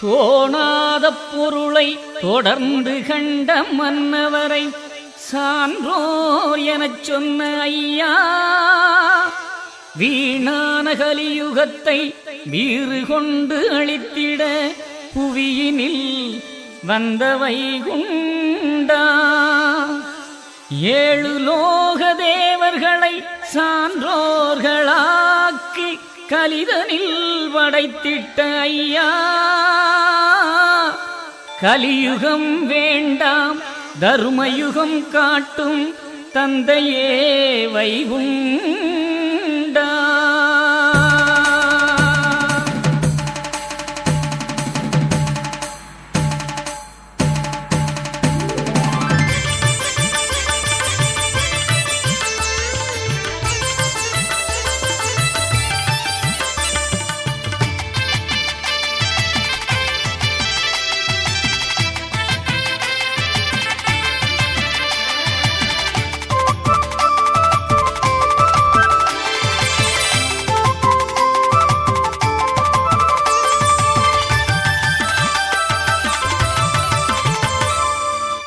தோணாத பொருளை தொடர்ந்து கண்ட மன்னவரை சான்றோர் எனச் சொன்ன ஐயா வீணான கலியுகத்தை வீறு கொண்டு அழித்திட புவியினில் வந்தவை குண்டா. ஏழு லோக தேவர்களை சான்றோர்கள் கலிதனில் படைத்திட்ட ஐயா. கலியுகம் வேண்டாம் தருமயுகம் காட்டும் தந்தையே வைவும்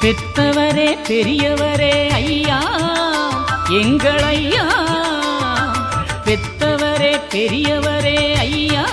பெத்தவரே பெரியவரே ஐயா எங்கள் ஐயா. பெத்தவரே பெரியவரே ஐயா. ஐயா